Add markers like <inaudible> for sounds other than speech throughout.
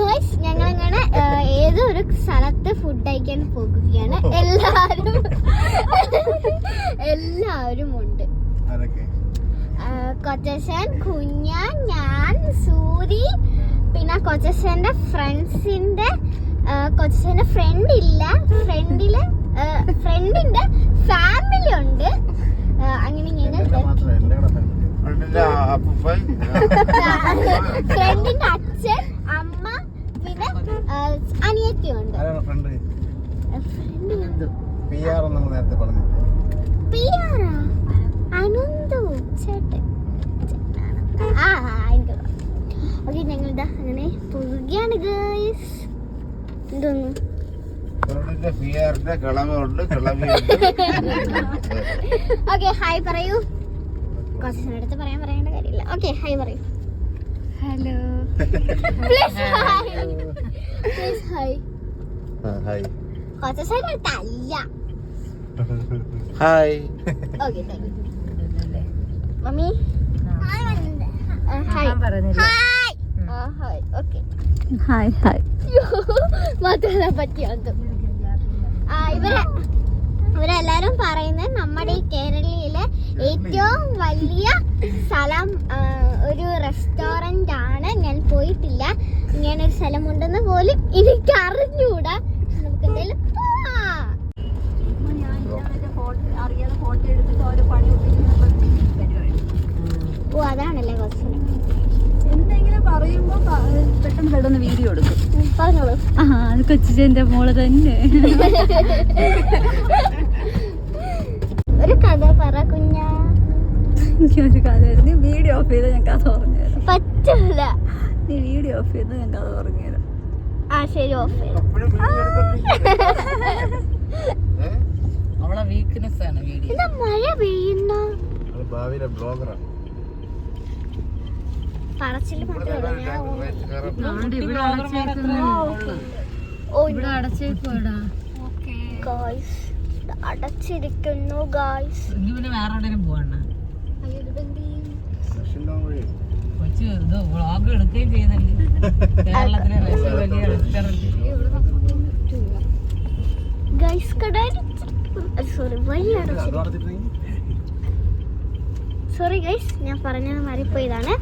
Guys ഞങ്ങളങ്ങനെ ഏതോ ഒരു സ്ഥലത്ത് ഫുഡ് കഴിക്കാൻ പോകുകയാണ് എല്ലാവരും എല്ലാവരും ഉണ്ട്. കൊച്ചൻ കുഞ്ഞ ഞാൻ സൂരി പിന്നെ കൊച്ചന്റെ ഫ്രണ്ട്സിന്റെ കൊച്ചന്റെ ഫ്രണ്ട് ഇല്ല. ഫ്രണ്ടിൽ ഫ്രണ്ടിന്റെ ഫാമിലി ഉണ്ട്. അങ്ങനെ ഞങ്ങൾ. ഫ്രണ്ടിന്റെ <laughs> അച്ഛൻ പിന്നെ അനിയത്തിയുണ്ട്. ആരാണ് ഫ്രണ്ട് പി ആർ നമ്മൾ നേരത്തെ പറഞ്ഞില്ലേ? പിയാറാ അനന്തു ചേട്ടൻ. ആ ഓക്കെ ഞങ്ങൾ ഇതാ അങ്ങനെ പോവുകയാണ് ഗേൾസ് എന്തോന്നു പി ഓക്കെ ഹായ് പറയൂ. കുറച്ച് അടുത്ത് പറയാൻ പറയേണ്ട കാര്യമില്ല. ഓക്കെ ഹായ് പറയൂ. Hello please hi please hi hi കുറച്ച് സൈഡ് അടുത്തല്ല hi okay thank you mummy hi hi hi okay hi hi പറ്റിയത് ആ ഇവരെ ഇവരെല്ലാരും പറയുന്നത് നമ്മുടെ ഈ കേരളയിലെ ഏറ്റവും വലിയ സ്ഥലം ഒരു റെസ്റ്റോറന്റ് ആണ്. ഞാൻ പോയിട്ടില്ല. ഇങ്ങനെ ഒരു സ്ഥലമുണ്ടെന്ന് പോലും എനിക്ക് അറിഞ്ഞൂടാ നമുക്ക് എന്തായാലും ഓ അതാണല്ലേ ക്വസ്റ്റ്യൻ എന്തെങ്കിലും പറയുമ്പോ പെട്ടെന്ന് പെട്ടെന്ന് വീഡിയോ എടുക്കും. പറഞ്ഞോളൂ. ആ കൊച്ചിന്റെ മോൾ തന്നെ. <laughs> ഒരു കഥ പറ കുഞ്ഞാ. എനിക്കൊരു കഥ നീ വീഡിയോ ഓഫ് ചെയ്ത് ഞാൻ കഥ പറഞ്ഞുതരാം. പറ്റൂല. നീ വീഡിയോ ഓഫ് ചെയ്ത് ഞാൻ കഥ പറഞ്ഞുതരാം. ആ ശരി ഓഫ് അവളെ വീക്ക്നെസ് ആണ് വീഡിയോ എന്താ മഴ പെയ്യുന്ന? അത് ഭാവിയിലെ ബ്ലോഗറാണ് പറച്ചിൽ ഇവിടെ അടച്ചേക്കുന്നു ഓ ഇവിടെ അടച്ചേക്കുവാടാ ഗായ്സ് അടച്ചിരിക്കുന്നു ഗായ്സ് ഇനി പിന്നെ വേറെ എവിടെയും വഴി കൊച്ചു ഇത് വ്ളോഗ് എടുക്കുകയും ചെയ്തല്ലേ കേരളത്തിലെ വലിയ റെസ്റ്റോറന്റ് ഗൈസ് കട സോറി വഴി അത് അടച്ചിരിക്കുന്നു നടത്തിയിട്ടുണ്ടെങ്കിൽ സോറി ഗൈസ് ഞാൻ പറഞ്ഞത് മാറിപ്പോയതാണ്.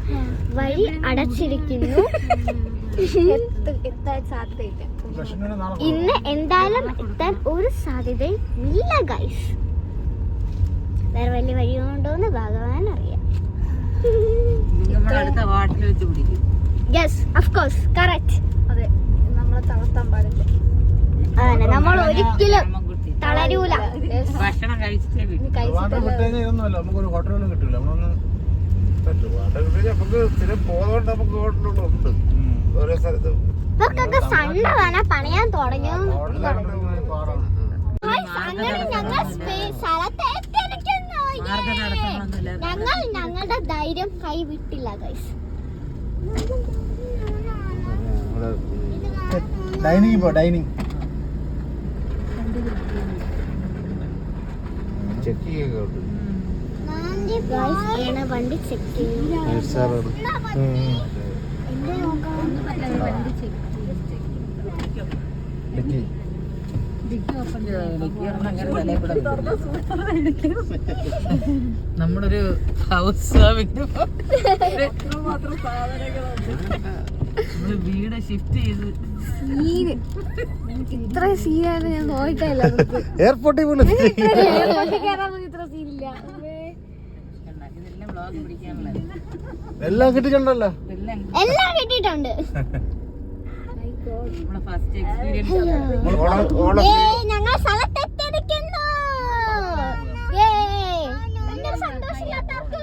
വഴി അടച്ചിരിക്കുന്നു. <laughs> ദക്ഷിണ സാധ്യതയില്ല. ഇന്ന് എന്തായാലും എത്താൻ ഒരു സാധ്യതയും ഇല്ല ഗൈസ് വേറെ വലിയ ഉണ്ടോന്ന് ഭഗവാൻ അറിയാം. യെസ് ഓഫ് കോഴ്സ് കറക്റ്റ് അതെ നമ്മളെ തളർത്താൻ പാടില്ല. അതെ നമ്മൾ ഒരിക്കലും. തളരൂല. ഭക്ഷണം കഴിച്ചിട്ടേ നമുക്കൊരു ഹോട്ടലൊന്നും കിട്ടില്ല നമ്മളൊന്ന് നമുക്ക് സ്ഥിരം പോകുന്നതുകൊണ്ട് നമുക്ക് ഹോട്ടലുകളുണ്ട് ഓരോ സ്ഥലത്തും ഇവർക്കൊക്കെ സണ്ടതാണ് പണിയാൻ തുടങ്ങി ഹോട്ടലുകളുണ്ടെങ്കിൽ പാടാണ് ഞങ്ങൾ ഞങ്ങൾ ഞങ്ങളുടെ ധൈര്യം കൈവിട്ടില്ല ഗൈസ് ഡൈനിങ് പോ ഡൈനിങ്. ചെക്ക് ചെയ്യുക വണ്ടി ചെക്ക് ചെയ്യും <laughs> നമ്മളൊരു ഹൗസ് <laughs> വീട് ഷിഫ്റ്റ് ചെയ്ത് ഇത്ര സീനാണ് ഞാൻ നോക്കിട്ടില്ല എയർപോർട്ടിൽ പോലും <laughs> ഇത്ര സീനില്ല. എല്ലാം കിട്ടിയിട്ടുണ്ടല്ലോ. ഇതെല്ലാം എല്ലാം കിട്ടിയിട്ടുണ്ട്. ഞങ്ങൾ സ്ഥലത്തെത്തിയിരിക്കുന്നു. സന്തോഷമില്ലാത്തവർക്ക്?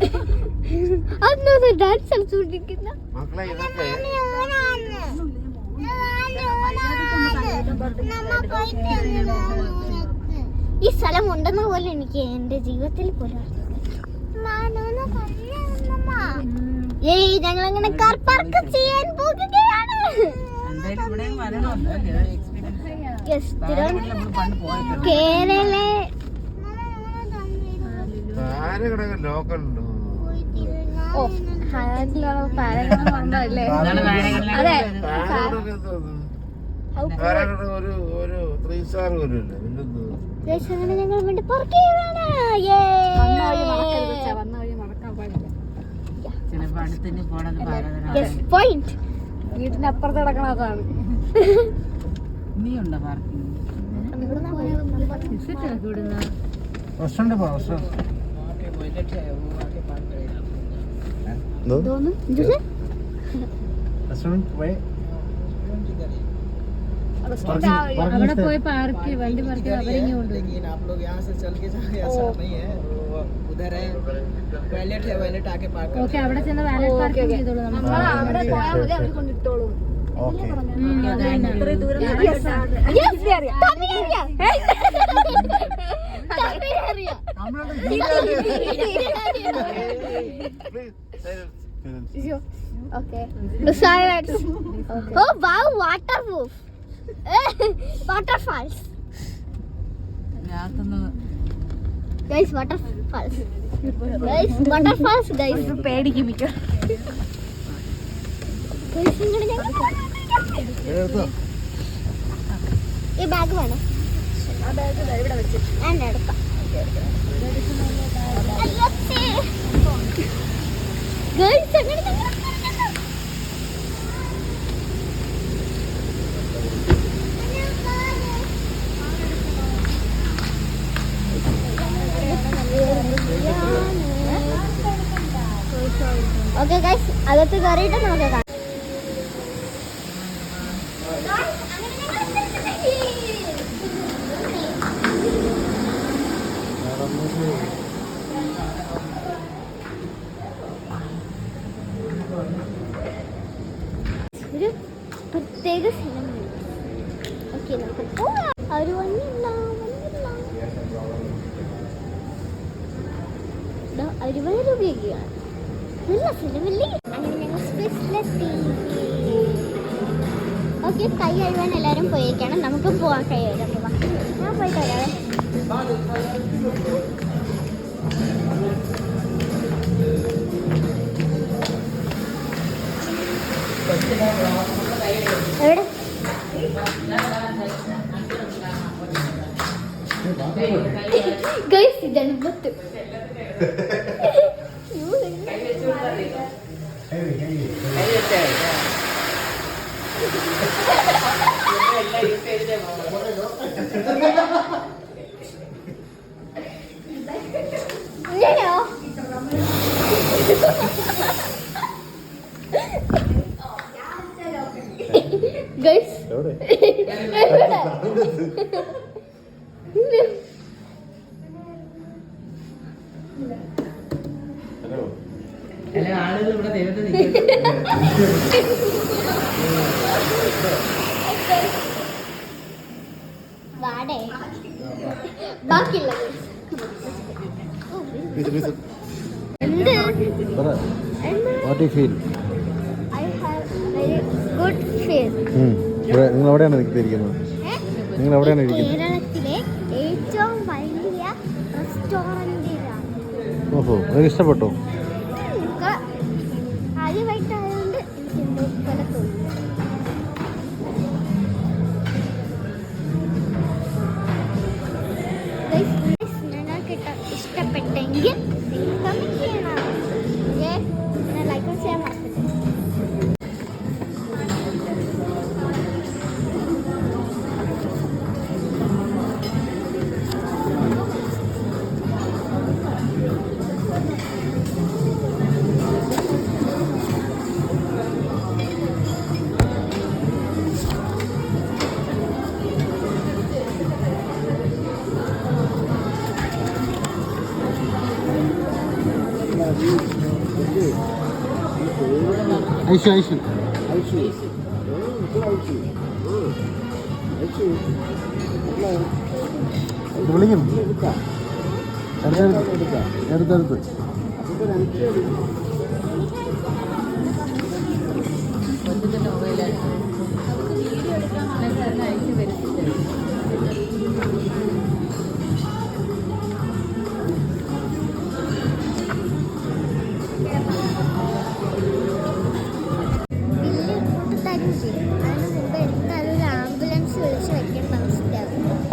<laughs> അന്നൊന്ന് ഡാൻസ് കളിച്ചുകൊണ്ടിരിക്കുന്ന. മക്കളെ ഇതൊക്കെ ഈ സ്ഥലം ഉണ്ടെന്ന പോലെ എനിക്ക് എന്റെ ജീവിതത്തിൽ പോലും ഏയ് ഞങ്ങൾ അങ്ങനെ കാർ പാർക്ക് ചെയ്യാൻ പോകുകയാണ്. കേരള. ഓ അതെ. ഒരു ഒരു ത്രീ സ്റ്റാർ പോലും ഇല്ല? പിന്നെന്തോ അങ്ങനെ ഞങ്ങൾ വേണ്ടി പോയിന്റ് വീട്ടിന്റെ അപ്പുറത്ത് കിടക്കണ അതാണ്. നീ ഉണ്ടോ പാർക്കിംഗ് റെസ്റ്റോറന്റ് പോയി അവിടെ പോയി പാർക്ക് വണ്ടി പാർക്ക് അവരിങ്ങി കൊണ്ടുവരും लेकिन आप लोग यहाँ से चल के जाए ऐसा नहीं है वो उधर है वैलेट है वैलेट आके पार्क ഓക്കെ അവിടെ ചെന്ന് വാലറ്റ് പാർക്കിംഗ് ചെയ്തോളൂ നമ്മൾ നമ്മൾ അവിടെ പോയാൽ മതി അവർ കൊണ്ടിട്ടോളും ഓക്കെ ഇത്രയും ദൂരം Yes, അറിയാം. തമിഴ് അറിയാം. തമിഴ് അറിയാം. Okay. Silence. Oh wow, waterproof. <laughs> Waterfalls. രാത്തൊന്ന് waterfalls waterfalls. Guys, waterfalls, guys. പേടിക്കും മിക്ക ഈ ബാഗ് വേണം ആ ബാഗ് ഇവിടെ വെച്ച് ഞാൻ എടുക്കാം ഗേൾസ് അങ്ങനെ ഞങ്ങൾ ഓക്കെ ഗൈസ് അകത്ത് കയറിയിട്ട് നമുക്ക് ಗೈಸ್ ಇದನ್ನು ಗೊತ್ತು ಇಲ್ಲ വാട്ട് യു ഫീൽ നിങ്ങൾ എവിടെയാണ് ഇരിക്കുന്നത് നിങ്ങൾ എവിടെയാണ് ഇരിക്കുന്നത്. കേരളത്തിലെ ഏറ്റവും വലിയ റെസ്റ്റോറന്റിലാണ് ഓഹോ നിങ്ങൾക്ക് ഇഷ്ടപ്പെട്ടോ? ഐശു ഐശു വിളിക്കും. അടുത്തടുത്ത്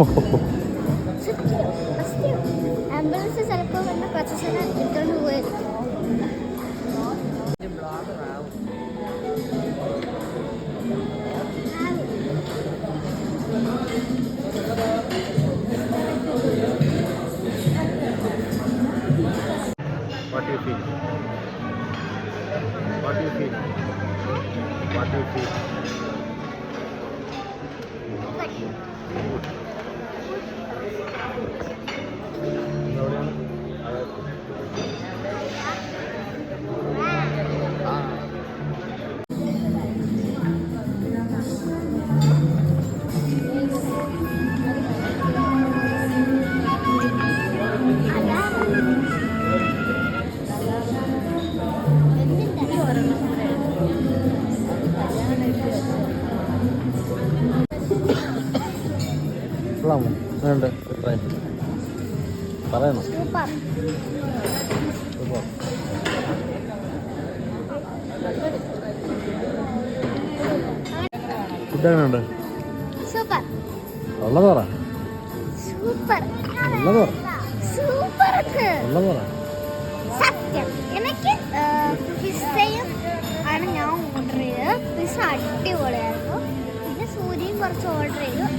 Oh. <laughs>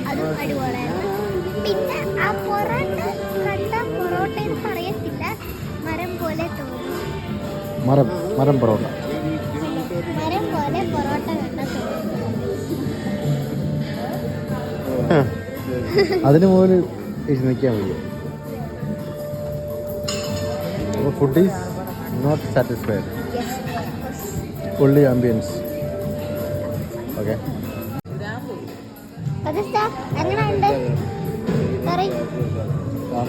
അതും അടിപൊളിയായിരുന്നു പിന്നെ ആ പൊറോട്ട കണ്ട പൊറോട്ട എന്ന് പറയത്തില്ല. മരം പോലെ തോന്നി. മരം മരം പൊറോട്ട. മരം പോലെ പൊറോട്ട കണ്ട അതിന് മുകളിൽ നിൽക്കാൻ വയ്യ. Food is not satisfied yes ambience okay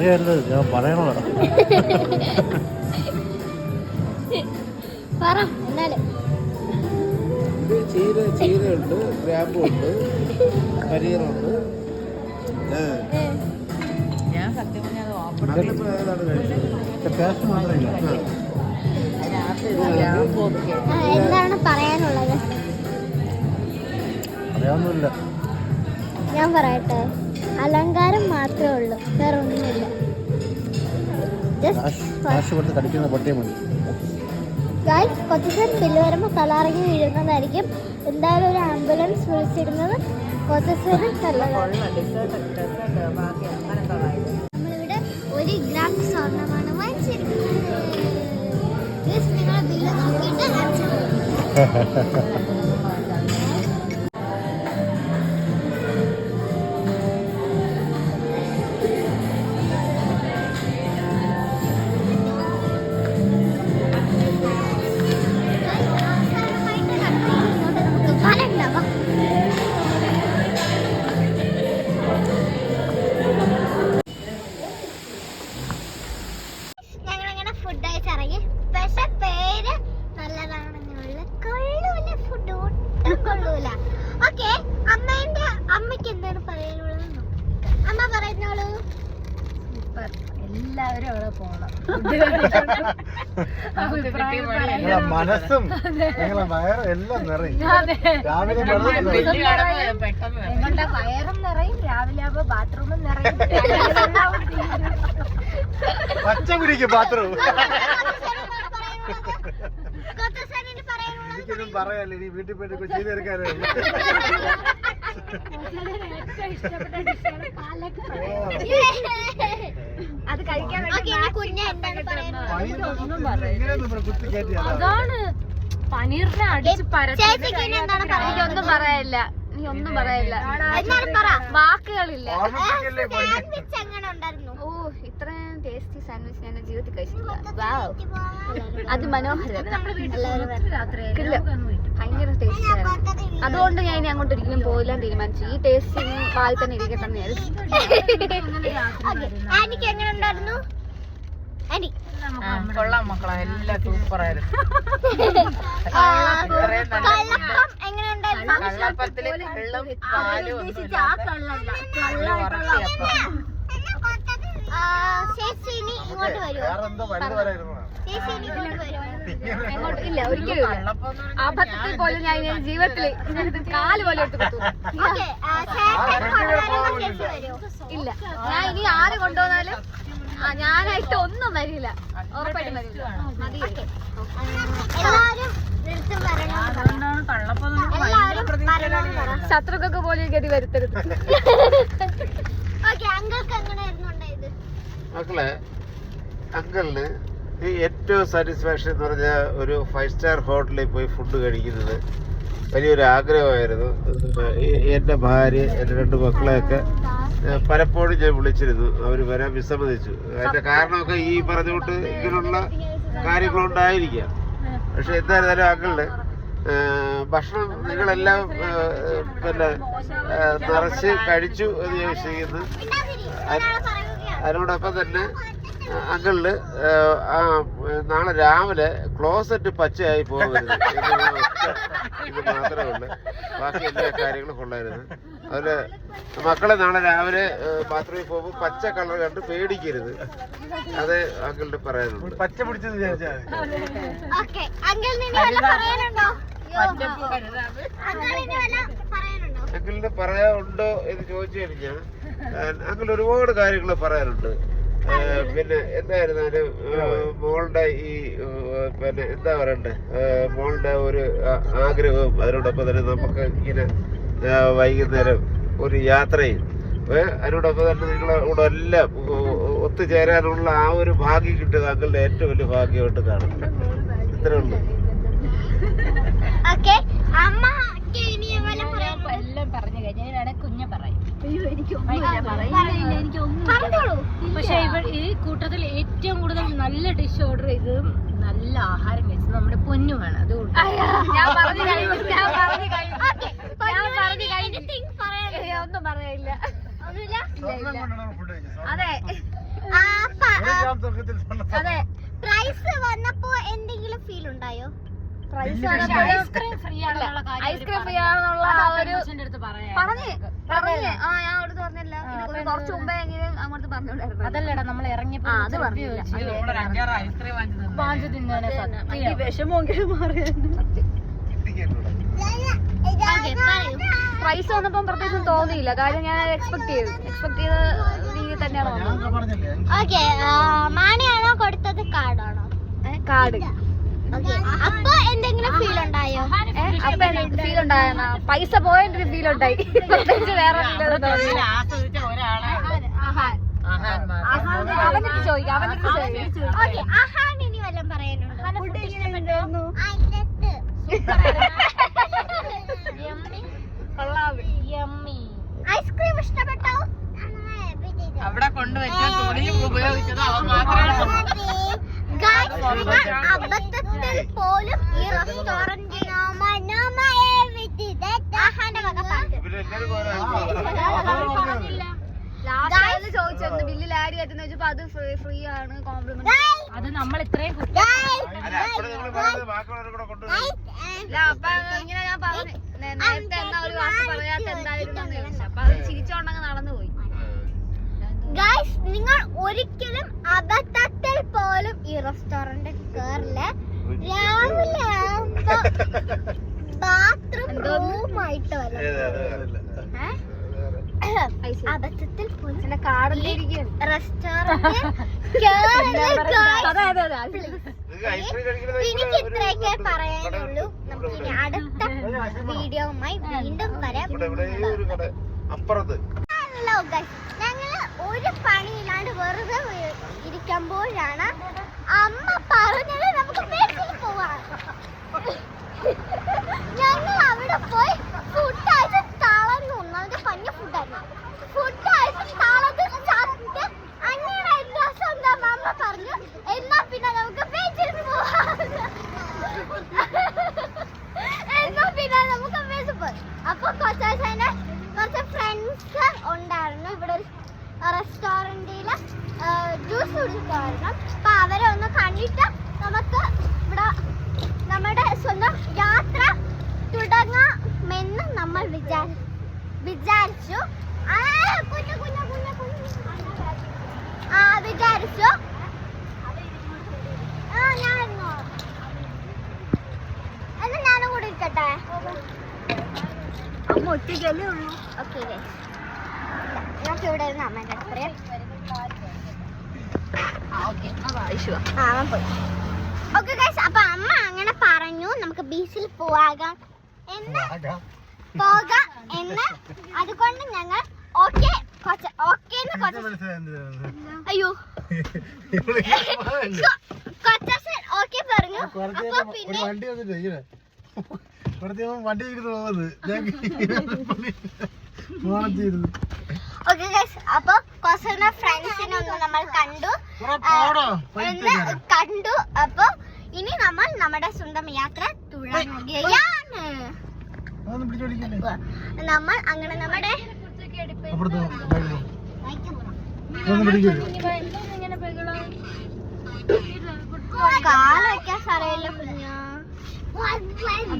അറിയാമല്ലോ ഞാൻ പറയണോ പറ എന്നാലും. ചീര ചീരയുണ്ട് ഗ്രാമ്പുണ്ട് പനീറുണ്ട്. എന്താണ് പറയാനുള്ളത്? അറിയാവുന്നില്ല ഞാൻ പറയട്ടെ. അലങ്കാരം മാത്രമേ ഉള്ളൂ. വേറെ ഒന്നുമില്ല. കാശ് കാശ് കൊടുത്ത് കടിക്കുന്ന പട്ടിയെ മതി. ഗായ്സ് കൊച്ചു ബില്ല് വരുമ്പോൾ തലാറങ്ങി വീഴുന്നതായിരിക്കും എന്തായാലും ഒരു ആംബുലൻസ് വിളിച്ചിരുന്നത് കളായത് നമ്മളിവിടെ ഒരു ഗ്രാം സ്വർണമാണ് വാങ്ങിച്ചിരിക്കുന്നത്. ബില്ല് നോക്കിയിട്ട് <laughs> മനസ്സും നിങ്ങളെ വയറും എല്ലാം നിറയും. രാവിലെ നിങ്ങളുടെ വയറും നിറയും രാവിലെ ആവുമ്പോ ബാത്റൂമും നിറയും. പച്ച കുടിക്കും ബാത്റൂം എനിക്കൊന്നും പറയാല്ല ഇനി വീട്ടിൽ പോയിട്ട് ചെയ്തെടുക്കാനേ <laughs> അത് കഴിക്കാൻ അതാണ്. പനീറിനെ അടിച്ച് ഒന്നും പറയല്ല നീ ഒന്നും പറയല്ല വാക്കുകളില്ല ഓർമ്മിപ്പിക്കല്ലേ പണി സാൻഡ്വിച്ച് എങ്ങനെ ഉണ്ടായിരുന്നു ഓ ഇത്രയും ടേസ്റ്റി സാൻഡ്വിച്ച് ഞാൻ ജീവിതത്തിൽ കഴിച്ചിട്ടില്ല. വാവ് അതിമനോഹരം ഇല്ല. ഭയങ്കര ടേസ്റ്റ് ആയിരുന്നു. അതുകൊണ്ട് ഞാൻ ഇനി അങ്ങോട്ട് ഒരിക്കലും പോയില്ല തീരുമാനിച്ചു. ഈ ടേസ്റ്റ് പാലിൽ തന്നെ ഇരിക്കട്ടെ ആനിക്ക് <laughs> എങ്ങനെ ഉണ്ടായിരുന്നു? കൊള്ളാം മക്കളെ. എല്ലാം സൂപ്പറായിരുന്നു ആയിരുന്നു. ഇത്രയും നല്ല എങ്ങനെ ഉണ്ടായിരുന്നു? കള്ളപ്പത്തിൽ കള്ളും പാലും ഒന്നും ആ, ഇല്ല. ഒരിക്കലും അബദ്ധത്തിൽ പോലും ഞാൻ ഇനി ജീവിതത്തിൽ കാൽ പോലെ എടുത്ത് കുത്തും. ഇല്ല. ഞാൻ ഇനി ആര് കൊണ്ടുവന്നാലും ആ, ഞാനായിട്ട് ഒന്നും വരില്ല. ഉറപ്പായിട്ടും വരില്ല. പറ ശത്രുക്കൾക്ക് പോലും ഗതി വരുത്തരുത്. മക്കളെ അങ്കിളിന് ഈ ഏറ്റവും സാറ്റിസ്ഫാക്ഷൻ എന്ന് പറഞ്ഞാൽ ഒരു ഫൈവ് സ്റ്റാർ ഹോട്ടലിൽ പോയി ഫുഡ് കഴിക്കുന്നത് വലിയൊരു ആഗ്രഹമായിരുന്നു. എന്റെ ഭാര്യ എന്റെ രണ്ട് മക്കളെയൊക്കെ പലപ്പോഴും ഞാൻ വിളിച്ചിരുന്നു. അവർ വരാൻ വിസമ്മതിച്ചു. അതിന്റെ കാരണമൊക്കെ ഈ പറഞ്ഞുകൊണ്ട് ഇങ്ങനെയുള്ള കാര്യങ്ങളുണ്ടായിരിക്കാം. പക്ഷെ എന്തായിരുന്നാലും അങ്കിളിന് ഭക്ഷണം നിങ്ങളെല്ലാം പിന്നെ നിറച്ച് കഴിച്ചു എന്ന് ഞാൻ വിശ്വസിക്കുന്നു. അതിനോടൊപ്പം തന്നെ അങ്കിളിന് ആ നാളെ രാവിലെ ക്ലോസറ്റ് പച്ചയായി പോകരുത് ഇത് മാത്രമേ ഉള്ളൂ. ബാക്കി എല്ലാ കാര്യങ്ങളും കൊള്ളായിരുന്നു. അതുപോലെ മക്കളെ നാളെ രാവിലെ ബാത്റൂമിൽ പോകുമ്പോൾ പച്ച കളർ കണ്ട് പേടിക്കരുത്. അത് അങ്കിളിന് പറയാനുണ്ട്. പച്ച പിടിച്ചത് അങ്കിളിന് പറയാനുണ്ടോ? എന്ന് ചോദിച്ചു കഴിഞ്ഞാൽ അങ്കിൾ ഒരുപാട് കാര്യങ്ങൾ പറയാനുണ്ട്. പിന്നെ എന്തായിരുന്നാലും മോളുടെ ഈ പിന്നെ എന്താ പറയണ്ടേ മോളുടെ ഒരു ആഗ്രഹവും അതിനോടൊപ്പം തന്നെ നമുക്ക് ഇങ്ങനെ വൈകുന്നേരം ഒരു യാത്രയും അതിനോടൊപ്പം തന്നെ നിങ്ങളെ കൂടെ എല്ലാം ഒത്തുചേരാനുള്ള ആ ഒരു ഭാഗ്യം കിട്ടിയത് അങ്കിളുടെ ഏറ്റവും വലിയ ഭാഗ്യമായിട്ട് കാണുന്നു ഇത്രേ ഉള്ളൂ. ഓക്കേ അമ്മ എല്ലാം പറഞ്ഞു കഴിഞ്ഞാൽ കുഞ്ഞ പക്ഷെ ഇവ ഈ കൂട്ടത്തിൽ ഏറ്റവും കൂടുതൽ നല്ല ഡിഷ് ഓർഡർ ചെയ്ത് നല്ല ആഹാരം കഴിച്ചത് നമ്മുടെ പൊന്നുമാണ് അതുകൊണ്ട് ഞാൻ പറഞ്ഞു കഴിഞ്ഞു. <laughs> ഞാൻ പറഞ്ഞു കഴിഞ്ഞു. ഓക്കെ ഞാൻ പറഞ്ഞു കഴിഞ്ഞു. anything ഒന്നും കഴിച്ചത് അതെ. പ്രൈസ് <laughs> വന്നപ്പോ എന്തെങ്കിലും ഫീൽ ഉണ്ടായോ? പ്രൈസ് ഐസ്ക്രീം ഫ്രീ ആണെന്നുള്ള കാര്യം ഐസ്ക്രീം ഫ്രീ ആണെന്നുള്ള ഒരു പെൺകൊച്ചിന്റെ അടുത്ത് പറയാം. പറഞ്ഞ്. അതല്ലടാ നമ്മൾ ഇറങ്ങിയപ്പോ തിന്നാനെ പ്രൈസ് വന്നപ്പം പ്രത്യേകിച്ചും തോന്നിയില്ല. കാര്യം ഞാൻ എക്സ്പെക്ട് ചെയ്തു. എക്സ്പെക്ട് ചെയ്ത രീതിയിൽ തന്നെയാണ് വന്നത്. ഓക്കെ മാണിയാണോ കൊടുത്തത്? കാർഡാണോ? കാർഡ്. അപ്പൊ എന്തെങ്കിലും ഫീൽ ഉണ്ടായോ? അപ്പൊ ഫീൽ ഉണ്ടായോ പൈസ പോയതിന്റെ ഒരു ഫീൽ ഉണ്ടായി. പ്രത്യേകിച്ച് വേറെ ചോദിക്കാം ഐസ്ക്രീം ഇഷ്ടപ്പെട്ടോ? അവിടെ കൊണ്ടുവച്ച ഉപയോഗിച്ചത് അവൻ മാത്രമാണ്. അബദ്ധത്തിൽ പോലും ഈ റെസ്റ്റോറന്റ് ചോദിച്ചിരുന്നു ബില്ലിൽ വെച്ചപ്പോ അത് ഫ്രീ ആണ് കോംപ്ലിമെന്റ് അത് നമ്മൾ ഇത്രയും അപ്പൊ ഇങ്ങനെ ഞാൻ പറഞ്ഞു നേരത്തെ എന്നാ ഒരു വാക്ക് പറയാത്ത എന്തായിരുന്നു അപ്പൊ അത് ചിരിച്ചോണ്ടങ്ങ് നടന്നു ഗൈസ് നിങ്ങൾ ഒരിക്കലും അബദ്ധത്തിൽ പോലും ഈ റെസ്റ്റോറന്റ് കേറില്ല. രാവിലെ ആവുമ്പോ ബാത്റൂം റൂമായിട്ട് വല്ല അബദ്ധത്തിൽ പോലും <laughs> റെസ്റ്റോറന്റ് എനിക്ക് ഇത്രയൊക്കെ പറയാനുള്ളൂ നമുക്ക് ഇനി അടുത്ത വീഡിയോവുമായി വീണ്ടും വരാം. ഹലോ ഗൈസ് ഒരു പണിയില്ലാണ്ട് വെറുതെ ഇരിക്കുമ്പോഴാണ് അമ്മ പറഞ്ഞത് നമുക്ക് ബേക്കറിൽ പോവാം ഞങ്ങൾ അവിടെ പോയി ഫുഡ് കഴിച്ച് തളർന്നു. ഒന്നാമത് പഞ്ഞ ഫുഡായിരുന്നു ഫുഡ് കഴിച്ച് തളർന്ന് ചത്ത്. അങ്ങനെ പറഞ്ഞു അപ്പൊ കൊച്ചാച്ചനെ കുറച്ച് ഫ്രണ്ട്സ് റെസ്റ്റോറന്റിൽ ജ്യൂസ് കുടിക്കുമായിരുന്നു അപ്പോൾ അവരെ ഒന്ന് കണ്ടിട്ട് നമുക്ക് ഇവിടെ നമ്മുടെ സ്വന്തം യാത്ര തുടങ്ങാമെന്ന് നമ്മൾ വിചാരി വിചാരിച്ചു. ആ വിചാരിച്ചു. ആ ഞാനോ എന്നാ ഞാനും കൂടി ഇരിക്കട്ടെ? അമ്മ ഒറ്റയ്ക്കല്ലേ ഉള്ളൂ? ഓക്കെ. നമുക്ക് ഇവിടെ ഇരുന്ന് അമ്മേന്റെ അടുത്ത് പറയാം. ആ അവൻ പോയി. ഓക്കെ ഗൈസ് അപ്പൊ അമ്മ അങ്ങനെ പറഞ്ഞു. നമുക്ക് ബീച്ചിൽ പോകാം എന്ന് പോകാം എന്ന്. അതുകൊണ്ട് ഞങ്ങൾ ഓക്കെ കുറച്ച് ഓക്കെ അയ്യോ. കുറച്ച് ഓക്കെ പറഞ്ഞു. അപ്പൊ പിന്നെ വണ്ടി പോകുന്നത് ഞാൻ <laughs> ഓക്കെ ഗൈസ് അപ്പൊ കൊസന ഫ്രണ്ട്സിനെ ഒന്ന് നമ്മൾ കണ്ടു. ഒന്ന് കണ്ടു. അപ്പൊ ഇനി നമ്മൾ നമ്മുടെ സ്വന്തം യാത്ര തുടങ്ങുകയാണ് നമ്മൾ അങ്ങനെ നമ്മുടെ കാലൊക്കെ സാറേല്ല കുഞ്ഞാ.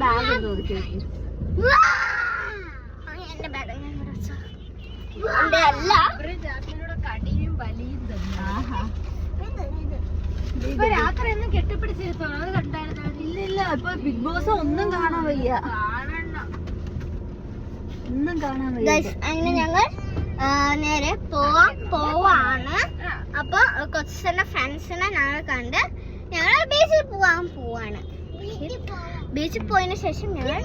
ബാഗ് എന്റെ ബാഗ്. അല്ല ഇപ്പൊ രാത്രി ഒന്നും കെട്ടിപ്പിടിച്ചിരുത്തോ അത് കണ്ടായിരുന്നു? ഇല്ല ഇല്ല. ഇപ്പൊ ബിഗ് ബോസ് ഒന്നും കാണാൻ വയ്യ. ഒന്നും കാണാൻ വയ്യ. അങ്ങനെ ഞങ്ങൾ നേരെ പോവാ പോവാണ്. അപ്പൊ കൊച്ചന്റെ ഫ്രണ്ട്സിനെ ഞങ്ങൾ കണ്ട് ഞങ്ങൾ ബീച്ചിൽ പോവാൻ പോവാണ്. ബീച്ചിൽ പോയതിനു ശേഷം ഞങ്ങൾ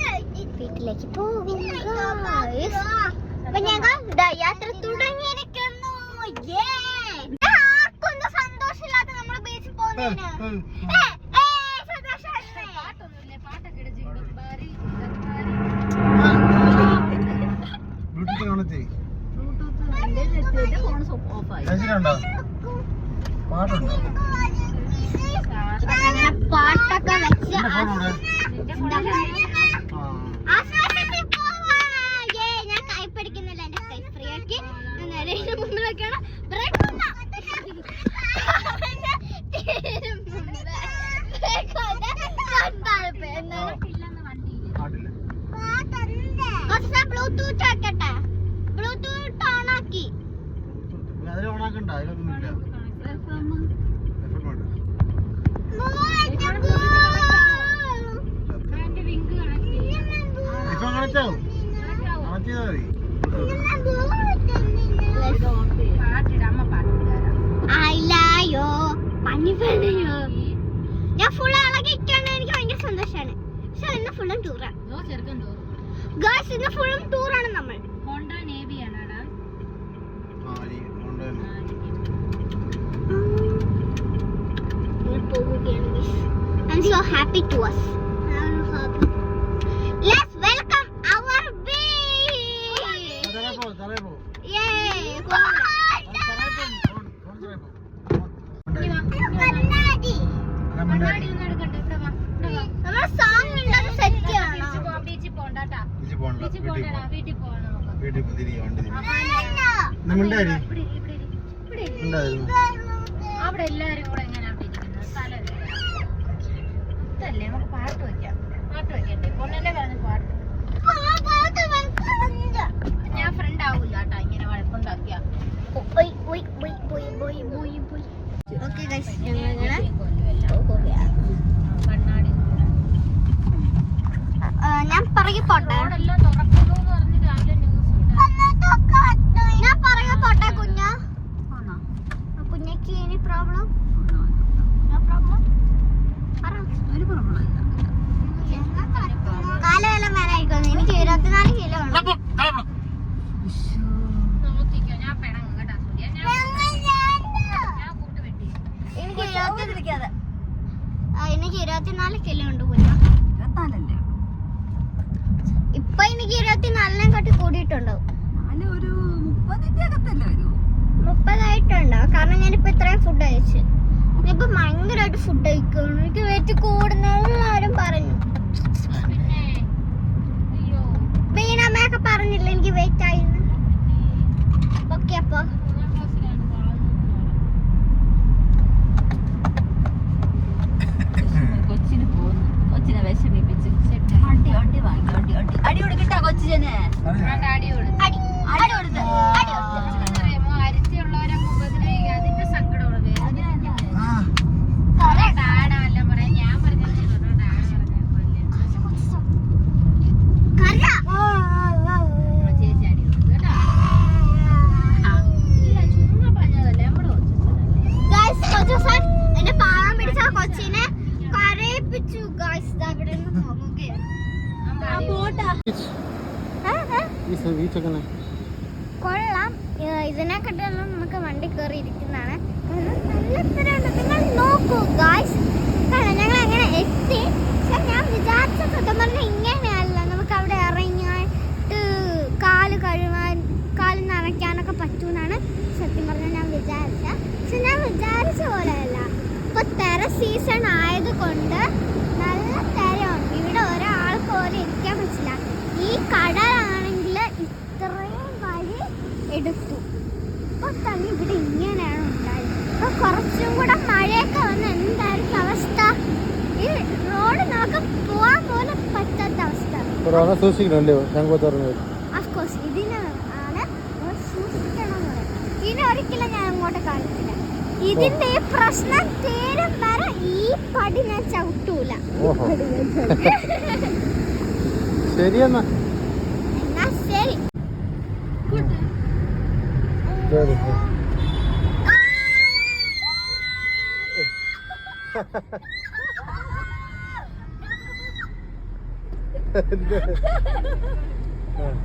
വീട്ടിലേക്ക് പോകും Ah! അവിടെ എല്ലാരും കൂടെ എങ്ങനെ അവിടെ ഇരിക്കുന്നത് സ്ഥലമല്ലേ ഇതല്ലേ നമുക്ക് പാട്ട് വെക്കാം. പാട്ട് വെക്കണ്ടേ? പൊണ്ണല്ലേ പറഞ്ഞു പാട്ട്. ഞാൻ ഫ്രണ്ട് ആവൂല കേട്ടോ ഇങ്ങനെ വഴക്കുണ്ടാക്കിയ. ഓക്കെ ഗൈസ് കാരണം ഞാനിപ്പോ ഇത്രയും ഫുഡ് കഴിച്ചു. ഇനിയിപ്പോൾ ഭയങ്കരമായിട്ട് ഫുഡ് കഴിക്കുകയാണ് എനിക്ക് വേറ്റ് കൂടുതൽ ഓരോന്ന് സൂക്ഷിക്കണമല്ലേ ഞങ്ങൾ തുറന്നു വരും ഞാൻ അങ്ങോട്ട് ഇതിന്റെ പ്രശ്നം തീരും വരെ ഈ പടി ഞാൻ ചവിട്ടൂല. <laughs> ശരിയെന്നാ. ശരി. Ha ha ha. 对。嗯。